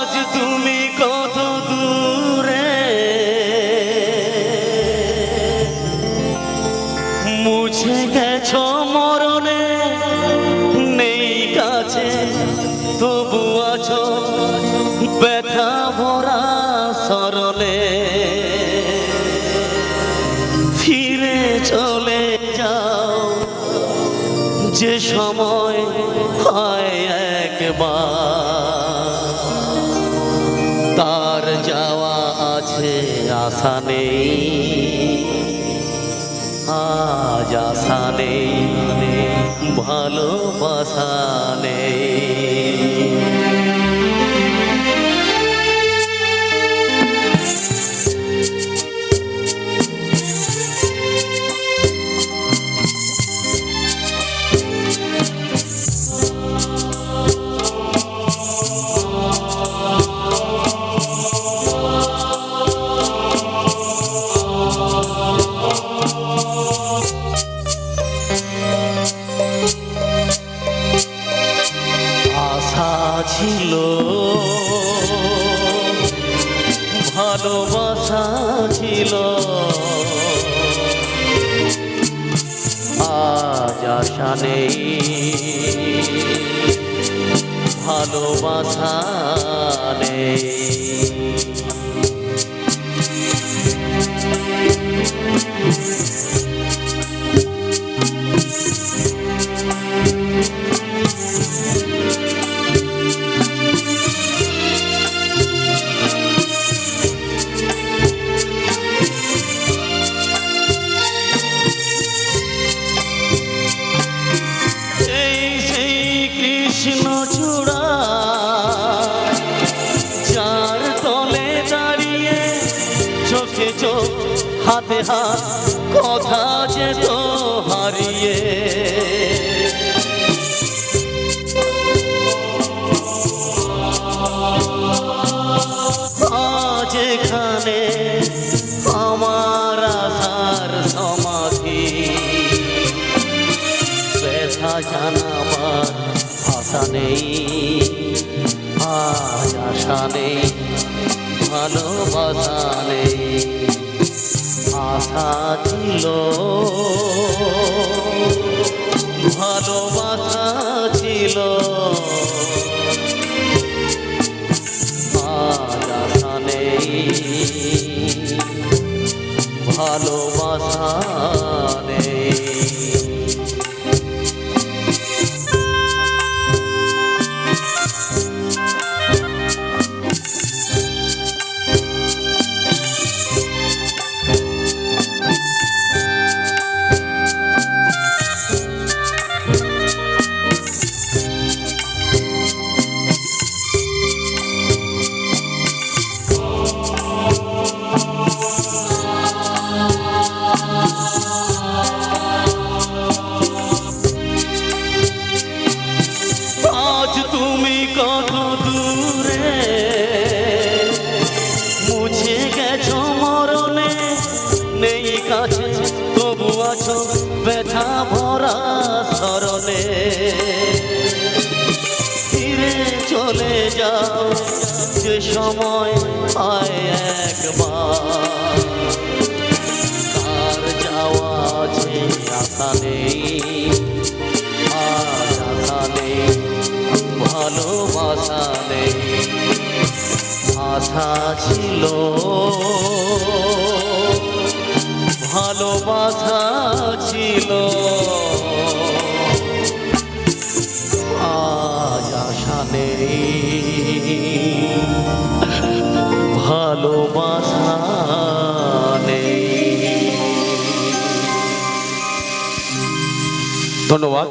আজ তুমি কত দূরে? মুছে গেছো মরণে, নেই কাছে, তবু আছো ব্যথা ভরা সরলে। ফিরে চলে যাও, যে সময় হয় একবার। যাওয়া আছে আশা নেই আজ আশা নেই ভালোবাসা নেই। আশা নেই ভালোবাসা নেই কৃষ্ণ চূড়া। যার তলে দাঁড়িয়ে চোখে চোখ, হাতে হাত, কথা যেত হারিয়ে। আজ এখানে আমার আশার সমাধি আশা নেই, আজ আশা নেই, ভালোবাসা নেই, আশা ছিল। ভালোবাসা ছিল। আজ আশা নেই, ভালোবাসা তুমি কত দূরে? মুছে গেছো মরণে, নেই কাছে, তবু আছো ব্যথা ভরা স্মরণে। ফিরে চলে যাও যে সময় হয় একবার। তার যাওয়া আছে আশা নেই। ভালোবাসা নেই আশা ছিল। ভালোবাসা ছিল। আজ আশা নেই। ভালোবাসা নেই। ধন্যবাদ।